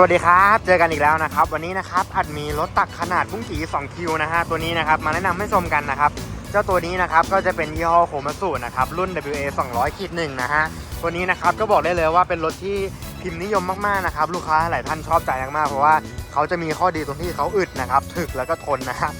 สวัสดีครับ เจอกันอีกแล้วนะครับ วันนี้นะครับอัดมีรถตักขนาดพุ่งกี่2คิวนะฮะตัวนี้นะครับมาแนะนำให้ชมกันนะครับ เจ้าตัวนี้นะครับก็จะเป็นยี่ห้อโคมาสุนะครับรุ่น WA 200ขีดหนึ่งนะฮะตัวนี้นะครับก็บอกได้เลยว่าเป็นรถที่พิมพ์นิยมมากๆนะครับลูกค้าหลายท่านชอบใจมากๆเพราะว่าเขาจะมีข้อดีตรงที่เขาอึดนะครับถึกแล้วก็ทนนะฮะ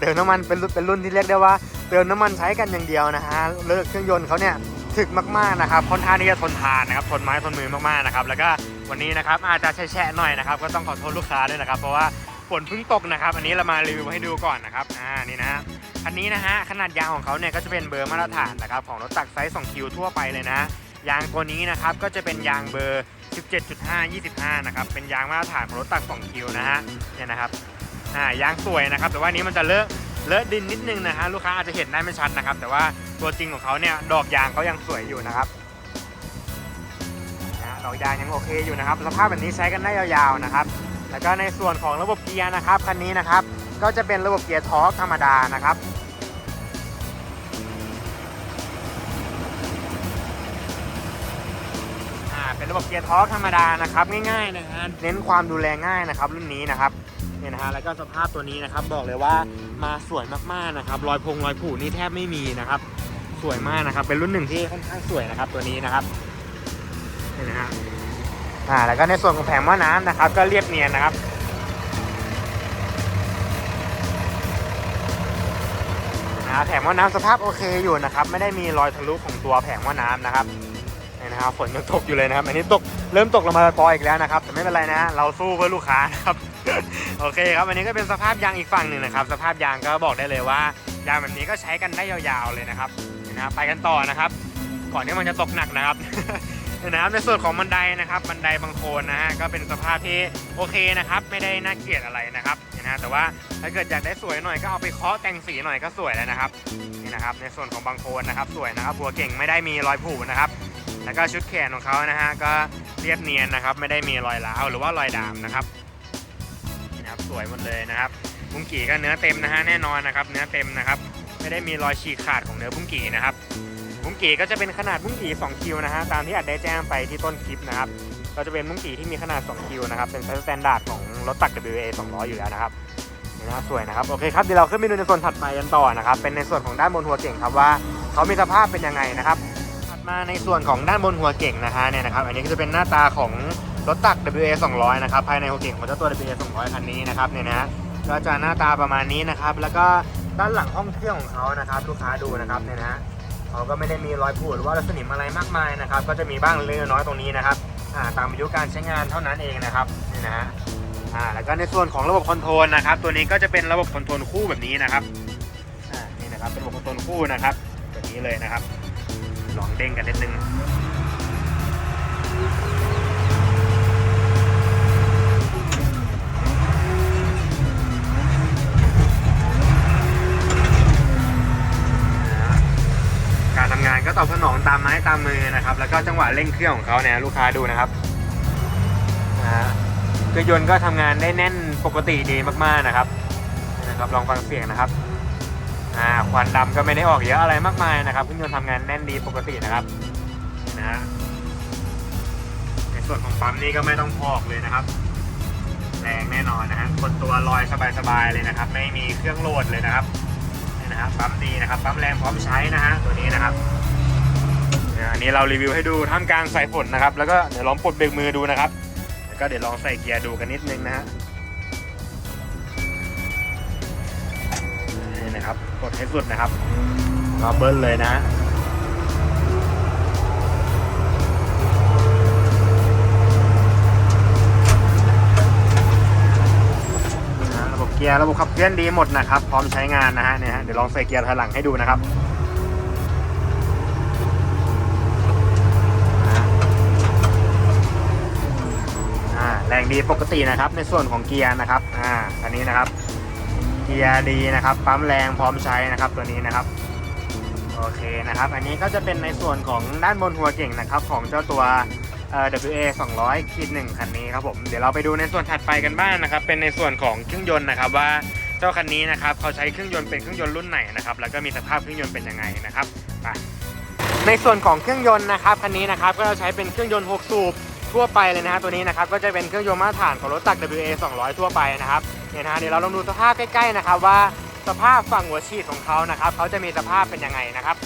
เดิมน้ำมันเป็นรุ่นเป็นรุ่นที่เรียกได้ว่าเติมน้ำมันใช้กันอย่างเดียวนะฮะเลิกเครื่องยนต์เขาเนี่ยถึกมากๆนะครับค่อนข้างที่จะทนทานนะครับทนไม้ทนมือมากๆนะครับแล้วก็ วันนี้นะครับอาจจะแฉะหน่อยนะครับ ก็ต้องขอโทษลูกค้าด้วยนะครับ เพราะว่าฝนเพิ่งตกนะครับ อันนี้เรามารีวิวให้ดูก่อนนะครับ อ่า นี่นะฮะคันนี้นะฮะ ขนาดยางของเขาเนี่ยก็จะเป็นเบอร์มาตรฐานนะครับ ของรถตักไซส์2คิวทั่วไปเลยนะ ยางตัวนี้นะครับ ก็จะเป็นยางเบอร์ 17.5 25 นะครับ เป็นยางมาตรฐานของรถตัก2คิวนะฮะ เนี่ยนะครับ อ่า ยางสวยนะครับ แต่ว่านี้มันจะเลอะ เลอะดินนิดนึงนะฮะ ลูกค้าอาจจะเห็นได้ไม่ชัดนะครับ แต่ว่าตัวจริงของเขาเนี่ย ดอกยางเขายังสวยอยู่นะครับ อกยางยังโอเคอยู่นะครับ สภาพแบบนี้ใช้กันได้ยาวๆนะครับ แล้วก็ในส่วนของระบบเกียร์นะครับคันนี้นะครับ ก็จะเป็นระบบเกียร์ทอร์กธรรมดานะครับเป็นระบบเกียร์ทอร์กธรรมดานะครับง่ายๆนะฮะเน้นความดูแลง่ายนะครับ รุ่นนี้นะครับเนี่ยนะฮะแล้วก็สภาพตัวนี้นะครับ บอกเลยว่ามาสวยมากๆนะครับรอยพงรอยผูนี่แทบไม่มีนะครับ สวยมากนะครับ เป็นรุ่นหนึ่งที่ค่อนข้างสวยนะครับตัวนี้นะครับ นี่นะฮะอ่าแล้วก็ในส่วนของแผงหม้อน้ำนะครับ ก็เรียบเนียนนะครับนะแผงหม้อน้ำสภาพโอเคอยู่นะครับ ไม่ได้มีรอยทะลุของตัวแผงหม้อน้ำนะครับนี่นะครับฝนยังตกอยู่เลยนะครับ อันนี้ตกเริ่มตกลงมาปออีกแล้วนะครับ แต่ไม่เป็นไรนะเราสู้เพื่อลูกค้านะครับ โอเคครับ อันนี้ก็เป็นสภาพยางอีกฝั่งหนึ่งนะครับ สภาพยางก็บอกได้เลยว่ายางแบบนี้ก็ใช้กันได้ยาวๆเลยนะครับนี่นะครับไปกันต่อนะครับ ก่อนที่มันจะตกหนักนะครับ นะครับในส่วนของบันไดนะครับ บันไดบางโคนนะฮะก็เป็นสภาพที่โอเคนะครับ ไม่ได้น่าเกลียดอะไรนะครับนี่นะฮะแต่ว่าถ้าเกิดอยากได้สวยหน่อยก็เอาไปเคาะแต่งสีหน่อยก็สวยแล้วนะครับนี่นะครับ ในส่วนของบางโคนนะครับ สวยนะครับหัวเก่งไม่ได้มีรอยผุนะครับแล้วก็ชุดแขนของเขานะฮะก็เรียบเนียนนะครับ ไม่ได้มีรอยร้าวหรือว่ารอยดามนะครับนี่นะครับสวยหมดเลยนะครับบุ้งกี่ก็เนื้อเต็มนะฮะแน่นอนนะครับ เนื้อเต็มนะครับ ไม่ได้มีรอยฉีกขาดของเนื้อบุ้งกี่นะครับ บุ้งกี่ก็จะเป็นขนาดบุ้งกี่2คิวนะฮะตามที่อัดได้แจ้งไปที่ต้นคลิปนะครับก็จะเป็นบุ้งกี่ที่มีขนาด2คิวนะครับเป็นไซส์สแตนดาร์ดของรถตัก WA 200 อยู่แล้วนะครับนี่นะสวยนะครับโอเคครับเดี๋ยวเราขึ้นไปดูในส่วนถัดไปกันต่อนะครับเป็นในส่วนของด้านบนหัวเก่งครับว่าเขามีสภาพเป็นยังไงนะครับถัดมาในส่วนของด้านบนหัวเก่งนะฮะเนี่ยนะครับอันนี้ก็จะเป็นหน้าตาของรถตัก WA 200 นะครับภายในหัวเก่งของเจ้าตัว WA 200 คันนี้นะครับเนี่ยนะฮะก็จะหน้าตาประมาณนี้นะครับแล้วก็ด้านหลังห้องเครื่องของเขานะครับลูกค้าดูนะครับเนี่ยนะ เขาก็ไม่ได้มีรอยผุหรือว่าสนิมอะไรมากมายนะครับ ก็จะมีบ้างเล็กน้อยตรงนี้นะครับตามอายุการใช้งานเท่านั้นเองนะครับนี่นะฮะแล้วก็ในส่วนของระบบคอนโทรลนะครับ ตัวนี้ก็จะเป็นระบบคอนโทรลคู่แบบนี้นะครับนี่นะครับเป็นระบบคอนโทรลคู่นะครับแบบนี้เลยนะครับลองเด้งกันนิดนึง มือนะครับ แล้วก็จังหวะเร่งเครื่องของเขาเนี่ยลูกค้าดูนะครับเครื่องยนต์ก็ทำงานได้แน่นปกติดีมากๆนะครับนะครับลองฟังเสียงนะครับควันดำก็ไม่ได้ออกเยอะอะไรมากมายนะครับเครื่องยนต์ทำงานแน่นดีปกตินะครับนะฮะในส่วนของปั๊มนี่ก็ไม่ต้องพอกเลยนะครับแรงแน่นอนนะฮะกดตัวลอยสบายๆเลยนะครับ ไม่มีเครื่องโหลดเลยนะครับนี่นะครับปั๊มดีนะครับปั๊มแรงพร้อมใช้นะฮะตัวนี้นะครับ อันนี้เรารีวิวให้ดูท่ามกลางสายฝนนะครับ แล้วก็เดี๋ยวลองปลดเบรกมือดูนะครับ แล้วก็เดี๋ยวลองใส่เกียร์ดูกันนิดนึงนะฮะนี่นะครับกดให้สุดนะครับก็เบิ้ลเลยนะฮะนะระบบเกียร์ระบบขับเคลื่อนดีหมดนะครับ พร้อมใช้งานนะฮะเนี่ยฮะเดี๋ยวลองใส่เกียร์ถอยหลังให้ดูนะครับนะฮะ อย่างดีปกตินะครับ ในส่วนของเกียร์นะครับอ่าอันนี้นะครับ เกียร์ดีนะครับปั๊มแรงพร้อมใช้นะครับตัวนี้นะครับโอเคนะครับ อันนี้ก็จะเป็นในส่วนของด้านบนหัวเก่งนะครับ ของเจ้าตัวเอ่อ WA 200ขีดหนึ่งคันนี้ครับผมเดี๋ยวเราไปดูในส่วนถัดไปกันบ้างนะครับ เป็นในส่วนของเครื่องยนต์นะครับว่าเจ้าคันนี้นะครับเขาใช้เครื่องยนต์เป็นเครื่องยนต์รุ่นไหนนะครับแล้วก็มีสภาพเครื่องยนต์เป็นยังไงนะครับไปในส่วนของเครื่องยนต์นะครับคันนี้นะครับก็จะใช้เป็นเครื่องยนต์ 6 สูบ ทั่วไปเลยนะฮะตัวนี้นะครับก็จะเป็นเครื่องยนต์มาตรฐานของรถตัก WA 200 ทั่วไปนะครับเนี่ยนะฮะเดี๋ยวเราลองดูสภาพใกล้ๆนะครับว่าสภาพฝั่งหัวฉีดของเขานะครับเขาจะมีสภาพเป็นยังไงนะครับ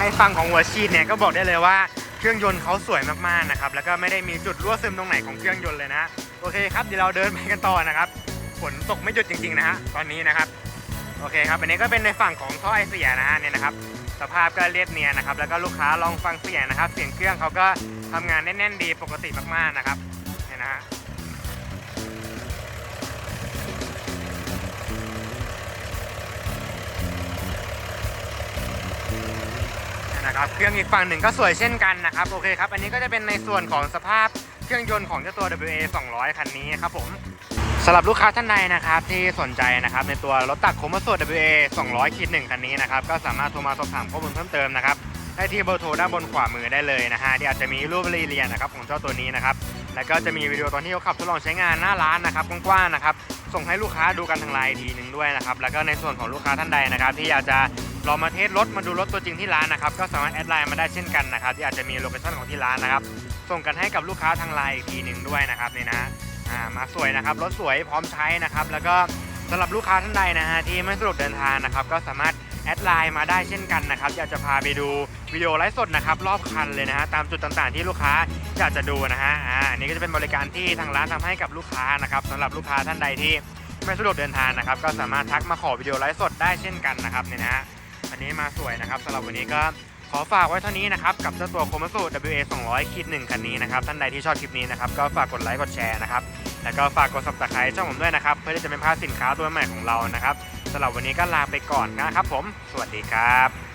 ในฝั่งของหัวฉีดเนี่ยก็บอกได้เลยว่าเครื่องยนต์เขาสวยมากๆนะครับแล้วก็ไม่ได้มีจุดรั่วซึมตรงไหนของเครื่องยนต์เลยนะโอเคครับเดี๋ยวเราเดินไปกันต่อนะครับฝนตกไม่หยุดจริงๆนะฮะตอนนี้นะครับโอเคครับอันนี้ก็เป็นในฝั่งของท่อไอเสียนะฮะเนี่ยนะครับสภาพก็เรียบเนียนนะครับแล้วก็ลูกค้าลองฟังเสียงนะครับ เสียงเครื่องเขาก็ทำงานแน่นๆดีปกติมากๆนะครับเนี่ยนะฮะ นะครับเครื่องอีกฝั่งหนึ่งก็สวยเช่นกันนะครับโอเคครับอันนี้ก็จะเป็นในส่วนของสภาพเครื่องยนต์ของเจ้าตัว WA 200 คันนี้ครับผมสำหรับลูกค้าท่านใดนะครับที่สนใจนะครับในตัวรถตักโคมาโซ WA 200คิดหนึ่งคันนี้นะครับก็สามารถโทรมาสอบถามข้อมูลเพิ่มเติมนะครับได้ที่เบอร์โทรด้านบนขวามือได้เลยนะฮะที่อาจจะมีรูปรีเรียนนะครับของเจ้าตัวนี้นะครับแล้วก็จะมีวิดีโอตอนที่เขาขับทดลองใช้งานหน้าร้านนะครับกว้างๆนะครับส่งให้ลูกค้าดูกันทางไลน์อีกทีหนึ่งด้วยนะครับแล้วก็ในส่วนของลูกค้าท่านใดนะครับที่อยากจะ ลองมาเทสรถมาดูรถตัวจริงที่ร้านนะครับก็สามารถแอดไลน์มาได้เช่นกันนะครับที่อาจจะมีโลเคชั่นของที่ร้านนะครับส่งกันให้กับลูกค้าทางไลน์อีกทีหนึ่งด้วยนะครับนี่นะอ่ามาสวยนะครับรถสวยพร้อมใช้นะครับแล้วก็สำหรับลูกค้าท่านใดนะฮะที่ไม่สะดวกเดินทางนะครับก็สามารถแอดไลน์มาได้เช่นกันนะครับอยากจะพาไปดูวิดีโอไลฟ์สดนะครับรอบคันเลยนะฮะตามจุดต่างๆ ที่ลูกค้าอยากจะดูนะฮะอ่าอันนี้ก็จะเป็นบริการที่ทางร้านทำให้กับลูกค้านะครับสำหรับลูกค้าท่านใดที่ไม่สะดวกเดินทางนะครับก็สามารถทักมาขอวิดีโอไลฟ์สดได้เช่นกันนะครับเนี่ยนะฮะ อันนี้มาสวยนะครับสำหรับวันนี้ก็ขอฝากไว้เท่านี้นะครับ กับเจ้าตัวโคมัสุ WA 200คิดหนึ่งคันนี้นะครับ ท่านใดที่ชอบคลิปนี้นะครับ ก็ฝากกดไลค์กดแชร์นะครับ แล้วก็ฝากกด subscribe ช่องผมด้วยนะครับ เพื่อที่จะไม่พลาดสินค้าตัวใหม่ของเรานะครับสำหรับวันนี้ก็ลาไปก่อนนะครับผม สวัสดีครับ